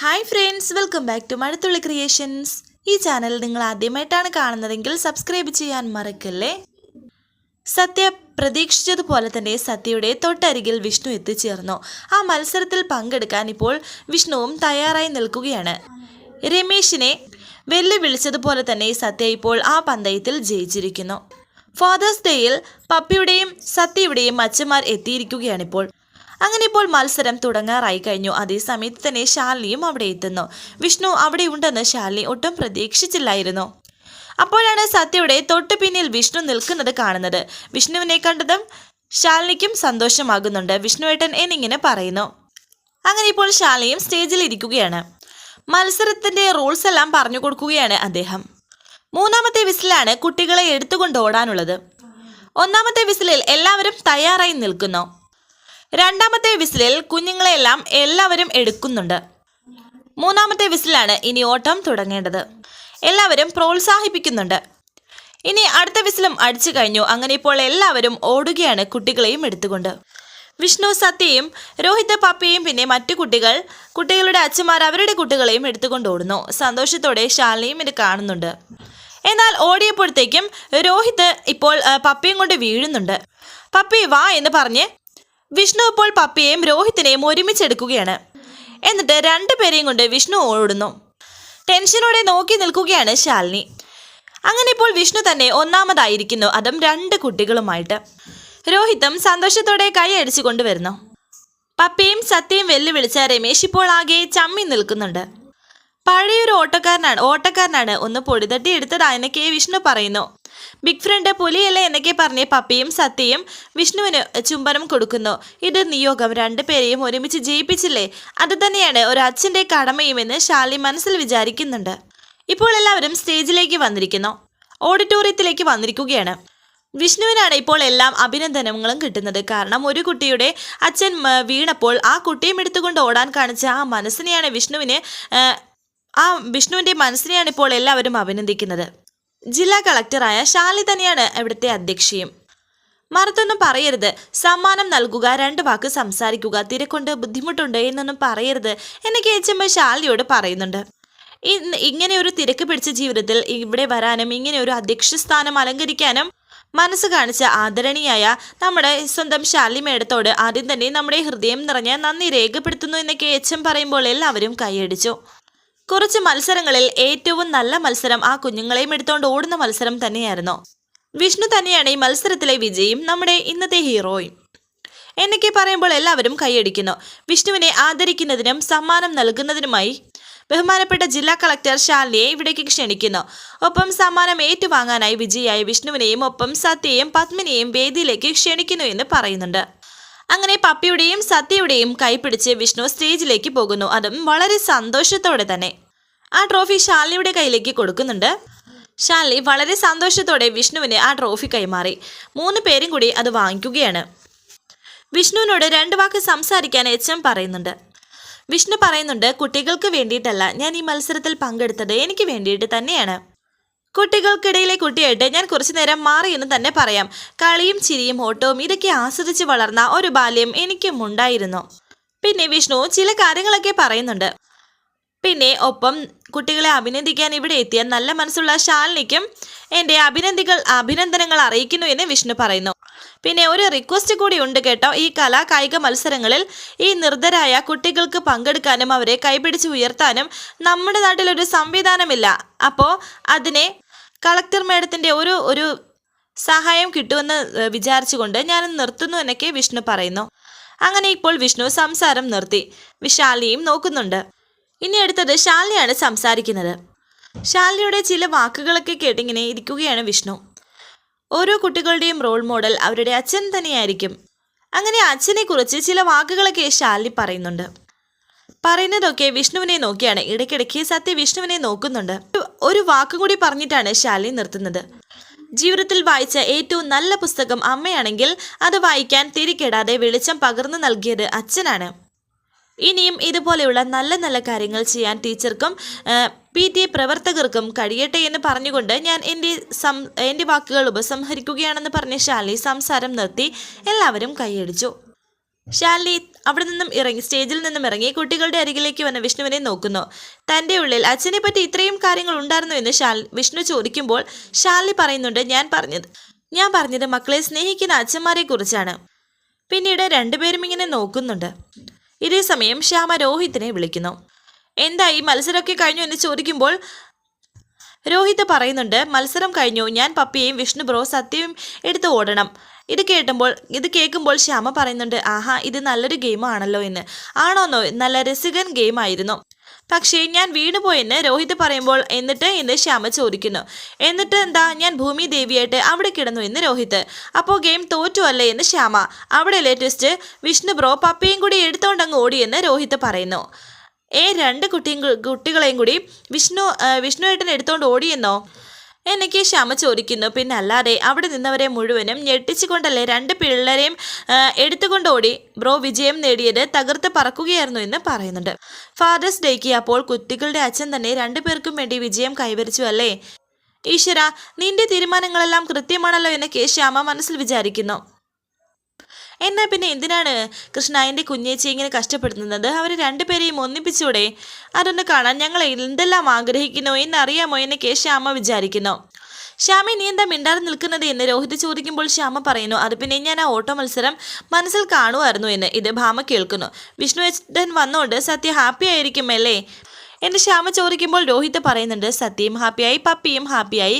Hi friends welcome back to Mazhathulli creations ഈ channel നിങ്ങൾ ആദ്യമായിട്ടാണ് കാണുന്നതെങ്കിൽ സബ്സ്ക്രൈബ് ചെയ്യാൻ മറക്കല്ലേ? സത്യ പ്രതീക്ഷിച്ചതുപോലെ തന്നെ സത്യയുടെ തൊട്ടരികിൽ വിഷ്ണു എത്തിച്ചേർന്നു. ആ മത്സരത്തിൽ പങ്കെടുക്കാൻ ഇപ്പോൾ വിഷ്ണുവും തയ്യാറായി നിൽക്കുകയാണ്. രമേശിനെ വെല്ലുവിളിച്ചതുപോലെ തന്നെ സത്യ ഇപ്പോൾ ആ പന്തയത്തിൽ ജയിച്ചിരിക്കുന്നു. ഫാദേഴ്സ് ഡേയിൽ പപ്പിയുടെയും സത്യയുടെയും അച്ഛന്മാർ എത്തിയിരിക്കുകയാണിപ്പോൾ അങ്ങനെ ഇപ്പോൾ മത്സരം തുടങ്ങാറായി കഴിഞ്ഞു. അതേസമയത്ത് തന്നെ ശാലിനിയും അവിടെ എത്തുന്നു. വിഷ്ണു അവിടെ ഉണ്ടെന്ന് ശാലിനി ഒട്ടും പ്രതീക്ഷിച്ചില്ലായിരുന്നു. അപ്പോഴാണ് സത്യയുടെ തൊട്ടു പിന്നിൽ വിഷ്ണു നിൽക്കുന്നത് കാണുന്നത്. വിഷ്ണുവിനെ കണ്ടതും ശാലിനിക്കും സന്തോഷമാകുന്നുണ്ട്. വിഷ്ണുവേട്ടൻ എന്നിങ്ങനെ പറയുന്നു. അങ്ങനെ ഇപ്പോൾ ശാലിനിയും സ്റ്റേജിൽ ഇരിക്കുകയാണ്. മത്സരത്തിന്റെ റൂൾസ് എല്ലാം പറഞ്ഞു കൊടുക്കുകയാണ് അദ്ദേഹം. മൂന്നാമത്തെ വിസിലാണ് കുട്ടികളെ എടുത്തുകൊണ്ട് ഓടാനുള്ളത്. ഒന്നാമത്തെ വിസിലിൽ എല്ലാവരും തയ്യാറായി നിൽക്കുന്നു. രണ്ടാമത്തെ വിസിലിൽ കുഞ്ഞുങ്ങളെല്ലാം എല്ലാവരും എടുക്കുന്നുണ്ട്. മൂന്നാമത്തെ വിസിലാണ് ഇനി ഓട്ടം തുടങ്ങേണ്ടത്. എല്ലാവരും പ്രോത്സാഹിപ്പിക്കുന്നുണ്ട്. ഇനി അടുത്ത വിസിലും അടിച്ചു കഴിഞ്ഞു. അങ്ങനെ ഇപ്പോൾ എല്ലാവരും ഓടുകയാണ് കുട്ടികളെയും എടുത്തുകൊണ്ട്. വിഷ്ണു സത്യയും രോഹിത് പപ്പയും പിന്നെ മറ്റു കുട്ടികൾ കുട്ടികളുടെ അച്ഛന്മാർ അവരുടെ കുട്ടികളെയും എടുത്തുകൊണ്ട് ഓടുന്നു. സന്തോഷത്തോടെ ശാലിനിയും ഇത് കാണുന്നുണ്ട്. എന്നാൽ ഓടിയപ്പോഴത്തേക്കും രോഹിത് ഇപ്പോൾ പപ്പയും കൊണ്ട് വീഴുന്നുണ്ട്. പപ്പി വാ എന്ന് പറഞ്ഞ് വിഷ്ണു ഇപ്പോൾ പപ്പിയെയും രോഹിത്തിനെയും ഒരുമിച്ചെടുക്കുകയാണ്. എന്നിട്ട് രണ്ടുപേരെയും കൊണ്ട് വിഷ്ണു ഓടുന്നു. ടെൻഷനോടെ നോക്കി നിൽക്കുകയാണ് ശാലിനി. അങ്ങനെ ഇപ്പോൾ വിഷ്ണു തന്നെ ഒന്നാമതായിരിക്കുന്നു അതും രണ്ട് കുട്ടികളുമായിട്ട്. രോഹിത്തും സന്തോഷത്തോടെ കൈ അടിച്ചു കൊണ്ടുവരുന്നു. പപ്പയും സത്യയും വെല്ലുവിളിച്ച രമേശ് ഇപ്പോൾ ആകെ ചമ്മി നിൽക്കുന്നുണ്ട്. പഴയൊരു ഓട്ടക്കാരനാണ് ഓട്ടക്കാരനാണ് ഒന്ന് പൊടിതട്ടി എടുത്തതായെന്ന് കെ വിഷ്ണു പറയുന്നു. ബിഗ് ഫ്രണ്ട് പുലിയല്ലേ എന്നൊക്കെ പറഞ്ഞ് പപ്പിയും സത്യയും വിഷ്ണുവിന് ചുംബനം കൊടുക്കുന്നു. ഇത് നിയോഗം. രണ്ടുപേരെയും ഒരുമിച്ച് ജയിപ്പിച്ചില്ലേ? അത് തന്നെയാണ് ഒരു അച്ഛന്റെ കടമയുമെന്ന് ഷാലി മനസ്സിൽ വിചാരിക്കുന്നുണ്ട്. ഇപ്പോൾ എല്ലാവരും സ്റ്റേജിലേക്ക് വന്നിരിക്കുന്നു. ഓഡിറ്റോറിയത്തിലേക്ക് വന്നിരിക്കുകയാണ്. വിഷ്ണുവിനാണ് ഇപ്പോൾ എല്ലാം അഭിനന്ദനങ്ങളും കിട്ടുന്നത്. കാരണം ഒരു കുട്ടിയുടെ അച്ഛൻ വീണപ്പോൾ ആ കുട്ടിയും എടുത്തുകൊണ്ട് ഓടാൻ കാണിച്ച ആ മനസ്സിനെയാണ് വിഷ്ണുവിന് ആ, വിഷ്ണുവിന്റെ മനസ്സിനെയാണ് ഇപ്പോൾ എല്ലാവരും അഭിനന്ദിക്കുന്നത്. ജില്ലാ കളക്ടറായ ഷാലി തന്നെയാണ് ഇവിടുത്തെ അധ്യക്ഷയും. മറത്തൊന്നും പറയരുത്. സമ്മാനം നൽകുക രണ്ട് വാക്ക് സംസാരിക്കുക തിരക്കൊണ്ട് ബുദ്ധിമുട്ടുണ്ട് എന്നൊന്നും പറയരുത് എന്നൊക്കെ എച്ച് എം ശാലിയോട് പറയുന്നുണ്ട്. ഇങ്ങനെ ഒരു തിരക്ക് പിടിച്ച ജീവിതത്തിൽ ഇവിടെ വരാനും ഇങ്ങനെ ഒരു അധ്യക്ഷ സ്ഥാനം അലങ്കരിക്കാനും മനസ്സ് കാണിച്ച ആദരണീയായ നമ്മുടെ സ്വന്തം ഷാലി മേഡത്തോട് ആദ്യം തന്നെ നമ്മുടെ ഹൃദയം നിറഞ്ഞ നന്ദി രേഖപ്പെടുത്തുന്നു എന്നൊക്കെ എച്ച് എം പറയുമ്പോൾ എല്ലാവരും കൈയടിച്ചു. കുറച്ച് മത്സരങ്ങളിൽ ഏറ്റവും നല്ല മത്സരം ആ കുഞ്ഞുങ്ങളെയും എടുത്തുകൊണ്ട് ഓടുന്ന മത്സരം തന്നെയായിരുന്നു. വിഷ്ണു തന്നെയാണ് ഈ മത്സരത്തിലെ വിജയിയും നമ്മുടെ ഇന്നത്തെ ഹീറോയും. എന്നൊക്കെ പറയുമ്പോൾ എല്ലാവരും കൈയടിക്കുന്നു. വിഷ്ണുവിനെ ആദരിക്കുന്നതിനും സമ്മാനം നൽകുന്നതിനുമായി ബഹുമാനപ്പെട്ട ജില്ലാ കളക്ടർ ശാലിനിയെ ഇവിടേക്ക് ക്ഷണിക്കുന്നു. ഒപ്പം സമ്മാനം ഏറ്റുവാങ്ങാനായി വിജയിയായ വിഷ്ണുവിനെയും ഒപ്പം സത്യയെയും പത്മിനിയെയും വേദിയിലേക്ക് ക്ഷണിക്കുന്നു എന്ന് പറയുന്നുണ്ട്. അങ്ങനെ പപ്പിയുടെയും സത്യയുടെയും കൈപിടിച്ച് വിഷ്ണു സ്റ്റേജിലേക്ക് പോകുന്നു. അതും വളരെ സന്തോഷത്തോടെ തന്നെ. ആ ട്രോഫി ഷാലിയുടെ കയ്യിലേക്ക് കൊടുക്കുന്നുണ്ട്. ഷാലി വളരെ സന്തോഷത്തോടെ വിഷ്ണുവിന് ആ ട്രോഫി കൈമാറി. മൂന്ന് പേരും കൂടി അത് വാങ്ങിക്കുകയാണ്. വിഷ്ണുവിനോട് രണ്ട് വാക്ക് സംസാരിക്കാൻ എച്ച് എം പറയുന്നുണ്ട്. വിഷ്ണു പറയുന്നുണ്ട് കുട്ടികൾക്ക് വേണ്ടിയിട്ടല്ല ഞാൻ ഈ മത്സരത്തിൽ പങ്കെടുത്തത് എനിക്ക് വേണ്ടിയിട്ട് തന്നെയാണ്. കുട്ടികൾക്കിടയിലെ കുട്ടിയായിട്ട് ഞാൻ കുറച്ചു നേരം മാറി എന്ന് തന്നെ പറയാം. കളിയും ചിരിയും ഓട്ടവും ഇതൊക്കെ ആസ്വദിച്ച് വളർന്ന ഒരു ബാല്യം എനിക്കും ഉണ്ടായിരുന്നു. പിന്നെ വിഷ്ണു ചില കാര്യങ്ങളൊക്കെ പറയുന്നുണ്ട്. പിന്നെ ഒപ്പം കുട്ടികളെ അഭിനന്ദിക്കാൻ ഇവിടെ എത്തിയ നല്ല മനസ്സുള്ള ശാലിനിക്കും എന്റെ അഭിനന്ദികൾ അഭിനന്ദനങ്ങൾ അറിയിക്കുന്നു എന്ന് വിഷ്ണു പറയുന്നു. പിന്നെ ഒരു റിക്വസ്റ്റ് കൂടി ഉണ്ട് കേട്ടോ. ഈ കലാ കായിക മത്സരങ്ങളിൽ ഈ നിർദ്ധരായ കുട്ടികൾക്ക് പങ്കെടുക്കാനും അവരെ കൈപിടിച്ച് ഉയർത്താനും നമ്മുടെ നാട്ടിലൊരു സംവിധാനമില്ല. അപ്പോൾ അതിനെ കളക്ടർ മേഡത്തിന്റെ ഒരു ഒരു സഹായം കിട്ടുമെന്ന് വിചാരിച്ചുകൊണ്ട് ഞാൻ നിർത്തുന്നു എന്നൊക്കെ വിഷ്ണു പറയുന്നു. അങ്ങനെ ഇപ്പോൾ വിഷ്ണു സംസാരം നിർത്തി. വിശാലിയും നോക്കുന്നുണ്ട്. ഇനി അടുത്തത് ശാലിനിയാണ് സംസാരിക്കുന്നത്. ശാലിനിയുടെ ചില വാക്കുകളൊക്കെ കേട്ടിങ്ങനെ ഇരിക്കുകയാണ് വിഷ്ണു. ഓരോ കുട്ടികളുടെയും റോൾ മോഡൽ അവരുടെ അച്ഛൻ തന്നെയായിരിക്കും. അങ്ങനെ അച്ഛനെ കുറിച്ച് ചില വാക്കുകളൊക്കെ ശാലിനി പറയുന്നുണ്ട്. പറയുന്നതൊക്കെ വിഷ്ണുവിനെ നോക്കിയാണ്. ഇടയ്ക്കിടയ്ക്ക് സത്യ വിഷ്ണുവിനെ നോക്കുന്നുണ്ട്. ഒരു- വാക്കും കൂടി പറഞ്ഞിട്ടാണ് ശാലി നിർത്തുന്നത്. ജീവിതത്തിൽ വായിച്ച ഏറ്റവും നല്ല പുസ്തകം അമ്മയാണെങ്കിൽ അത് വായിക്കാൻ തിരികെടാതെ വെളിച്ചം പകർന്നു നൽകിയത് അച്ഛനാണ്. ഇനിയും ഇതുപോലെയുള്ള നല്ല നല്ല കാര്യങ്ങൾ ചെയ്യാൻ ടീച്ചർക്കും പി ടി എ പ്രവർത്തകർക്കും കഴിയട്ടെ എന്ന് പറഞ്ഞുകൊണ്ട് ഞാൻ എന്റെ സം എന്റെ വാക്കുകൾ ഉപസംഹരിക്കുകയാണെന്ന് പറഞ്ഞ ശാലി സംസാരം നിർത്തി. എല്ലാവരും കൈയടിച്ചു. ശാലിനി അവിടെ നിന്നും ഇറങ്ങി സ്റ്റേജിൽ നിന്നും ഇറങ്ങി കുട്ടികളുടെ അരികിലേക്ക് വന്ന് വിഷ്ണുവിനെ നോക്കുന്നു. തന്റെ ഉള്ളിൽ അച്ഛനെ പറ്റി ഇത്രയും കാര്യങ്ങൾ ഉണ്ടായിരുന്നു എന്ന് ഷാൽ വിഷ്ണു ചോദിക്കുമ്പോൾ ഷാലി പറയുന്നുണ്ട് ഞാൻ പറഞ്ഞത് ഞാൻ പറഞ്ഞത് മക്കളെ സ്നേഹിക്കുന്ന അച്ഛന്മാരെ കുറിച്ചാണ് പിന്നീട് രണ്ടുപേരും ഇങ്ങനെ നോക്കുന്നുണ്ട്. ഇതേ സമയം ശ്യാമ രോഹിത്തിനെ വിളിക്കുന്നു. എന്തായി മത്സരമൊക്കെ കഴിഞ്ഞു? എന്ന് ചോദിക്കുമ്പോൾ രോഹിത് പറയുന്നുണ്ട് മത്സരം കഴിഞ്ഞു. ഞാൻ പപ്പിയെയും വിഷ്ണു ബ്രോ സത്യവും എടുത്ത് ഓടണം. ഇത് കേട്ടുമ്പോൾ ഇത് കേൾക്കുമ്പോൾ ശ്യാമ പറയുന്നുണ്ട് ആഹാ ഇത് നല്ലൊരു ഗെയിമാണല്ലോ എന്ന്. ആണോന്നോ നല്ല രസികൻ ഗെയിമായിരുന്നു പക്ഷേ ഞാൻ വീണുപോയെന്ന് രോഹിത് പറയുമ്പോൾ എന്നിട്ട് എന്ന് ശ്യാമ ചോദിക്കുന്നു. എന്നിട്ട് എന്താ ഞാൻ ഭൂമി ദേവിയായിട്ട് അവിടെ കിടന്നു എന്ന് രോഹിത്. അപ്പോൾ ഗെയിം തോറ്റു അല്ലേ എന്ന് ശ്യാമ. അവിടെ ലേറ്റസ്റ്റ് വിഷ്ണു ബ്രോ പപ്പയും കൂടി എടുത്തോണ്ടങ്ങ് ഓടിയെന്ന് രോഹിത് പറയുന്നു. ഏ രണ്ട് കുട്ടിയും കുട്ടികളെയും കൂടി വിഷ്ണു ആ, വിഷ്ണു ഏട്ടൻ എടുത്തോണ്ട് ഓടിയെന്നോ എനിക്ക് ക്ഷമ ചോദിക്കുന്നു. പിന്നെ അല്ലാതെ അവിടെ നിന്നവരെ മുഴുവനും ഞെട്ടിച്ചുകൊണ്ടല്ലേ രണ്ട് പിള്ളേരെയും എടുത്തുകൊണ്ടോടി. ബ്രോ വിജയം നേടിയത് തകർത്ത് പറക്കുകയായിരുന്നു എന്ന് പറയുന്നുണ്ട്. ഫാദേഴ്സ് ഡേക്ക് അപ്പോൾ കുട്ടികളുടെ അച്ഛൻ തന്നെ രണ്ടു പേർക്കും വേണ്ടി വിജയം കൈവരിച്ചു അല്ലേ? ഈശ്വര നിന്റെ തീരുമാനങ്ങളെല്ലാം കൃത്യമാണല്ലോ എന്ന് കെ ശ്യാമ മനസ്സിൽ വിചാരിക്കുന്നു. എന്നാ പിന്നെ എന്തിനാണ് കൃഷ്ണ എന്റെ കുഞ്ഞേച്ചി ഇങ്ങനെ കഷ്ടപ്പെടുത്തുന്നത്? അവർ രണ്ടുപേരെയും ഒന്നിപ്പിച്ചൂടെ? അതൊന്ന് കാണാൻ ഞങ്ങൾ എന്തെല്ലാം ആഗ്രഹിക്കുന്നു എന്നറിയാമോ എന്ന് കെ ശ്യാമ വിചാരിക്കുന്നു. ശ്യാമി നീ എന്താ മിണ്ടാതെ നിൽക്കുന്നത് എന്ന് രോഹിത് ചോദിക്കുമ്പോൾ ശ്യാമ പറയുന്നു അത് പിന്നെ ഞാൻ ആ ഓട്ടോ മത്സരം മനസ്സിൽ കാണുമായിരുന്നു എന്ന് ഇത് ഭാമ കേൾക്കുന്നു. വിഷ്ണുവേട്ടൻ വന്നോണ്ട് സത്യ ഹാപ്പി ആയിരിക്കും അല്ലേ? എന്ന് ശ്യാമ ചോദിക്കുമ്പോൾ രോഹിത് പറയുന്നുണ്ട് സത്യയും ഹാപ്പിയായി പപ്പിയും ഹാപ്പിയായി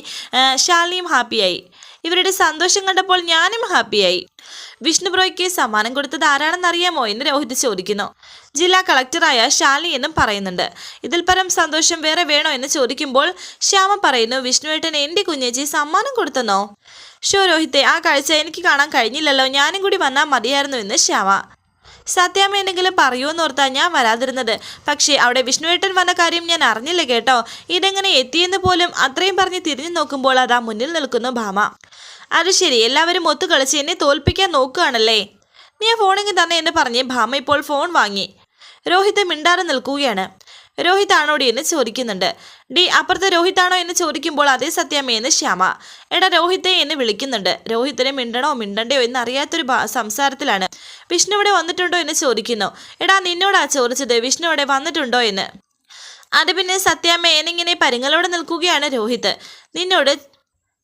ശാലിനിയും ഹാപ്പിയായി. ഇവരുടെ സന്തോഷം കണ്ടപ്പോൾ ഞാനും ഹാപ്പിയായി. വിഷ്ണു ബ്രോയ്ക്ക് സമ്മാനം കൊടുത്തത് ആരാണെന്ന് അറിയാമോ എന്ന് രോഹിത് ചോദിക്കുന്നു. ജില്ലാ കളക്ടറായ ശാലിനി എന്നും പറയുന്നുണ്ട്. ഇതിൽ പരം സന്തോഷം വേറെ വേണോ എന്ന് ചോദിക്കുമ്പോൾ ശ്യാമ പറയുന്നു വിഷ്ണുവേട്ടൻ എന്റെ കുഞ്ഞേച്ചി സമ്മാനം കൊടുത്തെന്നോ? ഷോ രോഹിത്തെ ആ കാഴ്ച എനിക്ക് കാണാൻ കഴിഞ്ഞില്ലല്ലോ. ഞാനും കൂടി വന്നാൽ മതിയായിരുന്നു എന്ന് ശ്യാമ. സത്യാമ്മ എന്തെങ്കിലും പറയുമെന്ന് ഓർത്താ ഞാൻ വരാതിരുന്നത്. പക്ഷേ അവിടെ വിഷ്ണുവേട്ടൻ വന്ന കാര്യം ഞാൻ അറിഞ്ഞില്ല കേട്ടോ. ഇതെങ്ങനെ എത്തിയെന്ന് പോലും അത്രയും പറഞ്ഞ് തിരിഞ്ഞു നോക്കുമ്പോൾ അതാ മുന്നിൽ നിൽക്കുന്നു ഭാമ. അത് ശരി എല്ലാവരും ഒത്തു കളിച്ച് എന്നെ തോൽപ്പിക്കാൻ നോക്കുകയാണല്ലേ? നീ ഫോണെങ്കിൽ തന്നെ എന്ന് പറഞ്ഞ് ഭാമ ഇപ്പോൾ ഫോൺ വാങ്ങി. രോഹിത് മിണ്ടാറ് നിൽക്കുകയാണ്. രോഹിത് ആണോടി എന്ന് ചോദിക്കുന്നുണ്ട്. ഡി അപ്പുറത്തെ രോഹിത്താണോ എന്ന് ചോദിക്കുമ്പോൾ അതേ സത്യമേ എന്ന് ശ്യാമ. എടാ രോഹിത്തെ എന്ന് വിളിക്കുന്നുണ്ട്. രോഹിത്തിനെ മിണ്ടണോ മിണ്ടണ്ടയോ എന്ന് അറിയാത്തൊരു സംസാരത്തിലാണ്. വിഷ്ണു ഇവിടെ വന്നിട്ടുണ്ടോ എന്ന് ചോദിക്കുന്നു. എടാ നിന്നോടാ ചോദിച്ചത്. വിഷ്ണു ഇവിടെ വന്നിട്ടുണ്ടോ എന്ന്. അത് പിന്നെ സത്യാമ്മ എന്നിങ്ങനെ നിൽക്കുകയാണ് രോഹിത്. നിന്നോട്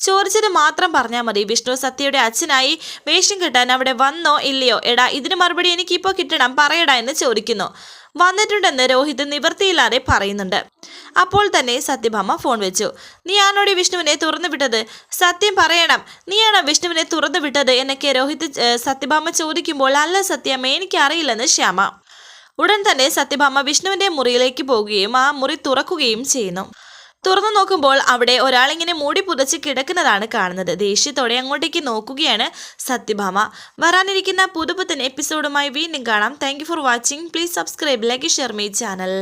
ചോദിച്ചത് മാത്രം പറഞ്ഞാൽ മതി. വിഷ്ണു സത്യയുടെ അച്ഛനായി വേഷം കിട്ടാൻ അവിടെ വന്നോ ഇല്ലയോ? എടാ ഇതിന് മറുപടി എനിക്കിപ്പോൾ കിട്ടണം. പറയടാ എന്ന് ചോദിക്കുന്നു. വന്നിട്ടുണ്ടെന്ന് രോഹിത് നിവൃത്തിയില്ലാതെ പറയുന്നുണ്ട്. അപ്പോൾ തന്നെ സത്യഭാമ ഫോൺ വെച്ചു. നീയാണോടി വിഷ്ണുവിനെ തുറന്നു വിട്ടത്? സത്യം പറയണം. നീയാണോ വിഷ്ണുവിനെ തുറന്നു വിട്ടത് എന്നൊക്കെ രോഹിത് സത്യഭാമ ചോദിക്കുമ്പോൾ അല്ല സത്യം എനിക്കറിയില്ലെന്ന് ശ്യാമ. ഉടൻ തന്നെ സത്യഭാമ വിഷ്ണുവിന്റെ മുറിയിലേക്ക് പോവുകയും ആ മുറി തുറക്കുകയും ചെയ്യുന്നു. തുറന്നു നോക്കുമ്പോൾ അവിടെ ഒരാളിങ്ങനെ മൂടി പുതച്ച് കിടക്കുന്നതാണ് കാണുന്നത്. ദേഷ്യത്തോടെ അങ്ങോട്ടേക്ക് നോക്കുകയാണ് സത്യഭാമ. വരാനിരിക്കുന്ന പുതുപുത്തൻ എപ്പിസോഡുമായി വീണ്ടും കാണാം. Thank for watching please subscribe like share my channel